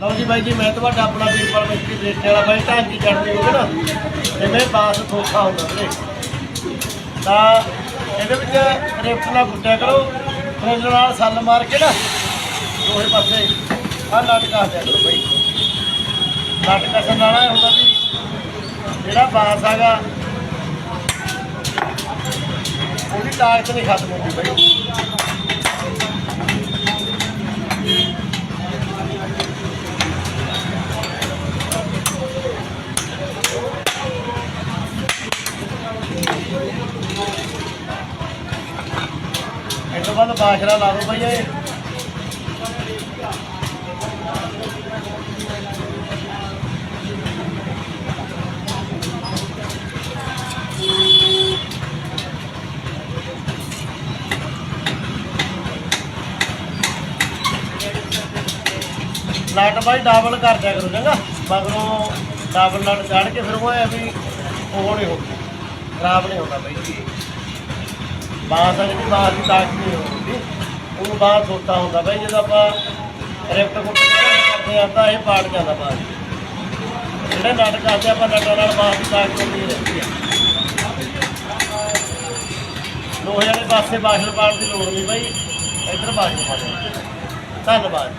ਲਓ ਜੀ ਬਾਈ ਜੀ, ਮੈਂ ਤੁਹਾਡਾ ਆਪਣਾ ਵੀਰਪਾਲ ਮਿਸਤਰੀ ਦੇਖਣ ਵਾਲਾ ਬਾਈ ਢਾਂਕੀ ਚੜਦੀ ਹੋਵੇ ਨਾ ਜਿਵੇਂ ਬਾਸ ਥੋਖਾ ਹੁੰਦਾ ਵੀਰੇ। ਤਾਂ ਇਹਦੇ ਵਿੱਚ ਰਿਫਟ ਨਾਲ ਗੁੱਟਿਆ ਕਰੋ, ਫਰਿੱਜ ਨਾਲ ਸੱਲ ਮਾਰ ਕੇ ਨਾ, ਦੋਹੇ ਪਾਸੇ ਆਹ ਨਟ ਕਾ ਦਿਆ ਕਰੋ ਬਾਈ। ਨਟ ਕਸਣ ਨਾਲ ਹੁੰਦਾ ਵੀ ਜਿਹੜਾ ਬਾਸ ਹੈਗਾ, ਉਹਦੀ ਤਾਕਤ ਨਹੀਂ ਖਤਮ ਹੁੰਦੀ ਬਾਈ। ਇਸ ਤੋਂ ਬਾਅਦ ਬਾਸ਼ਰਾ ਲਾ ਦੋ ਬਾਈ ਇਹ। ਨਟ ਬਾਈ ਡਬਲ ਕਰ ਦਿਆ ਕਰੋ ਚੰਗਾ। ਮਗਰੋਂ ਡਬਲ ਨਟ ਚੜ ਕੇ ਫਿਰ ਉਹ ਐ ਵੀ ਉਹ ਨਹੀਂ ਹੁੰਦਾ ਖਰਾਬ ਨਹੀਂ ਹੁੰਦਾ ਬਾਈ। ਜੀ ਬਾਂਸ ਵਾਲੀ ਦੀ ਬਾਂਸ ਦੀ ਤਾਕਤ ਨਹੀਂ ਹੁੰਦੀ ਉਹ ਬਾਂਸ ਛੋਟਾ ਹੁੰਦਾ ਬਾਈ, ਜਦੋਂ ਆਪਾਂ ਰਿਫਟ ਕੁੱਟ ਕਰਦੇ ਆ ਤਾਂ ਇਹ ਪਾੜ ਜਾਂਦਾ ਬਾਂਸ ਜਿਹੜੇ ਨਟ ਕਰਦੇ ਆਪਾਂ ਨਟਾਂ ਨਾਲ ਬਾਂਸ ਦੀ ਤਾਕਤ ਹੁੰਦੀ ਰਹਿੰਦੀ ਆ। ਲੋਹੇ ਵਾਲੇ ਪਾਸੇ ਬਾਸ਼ਰ ਪਾੜ ਦੀ ਲੋੜ ਨਹੀਂ ਬਾਈ, ਇੱਧਰ ਬਾਸ਼ਰ ਪਾੜ ਧੰਨਵਾਦ।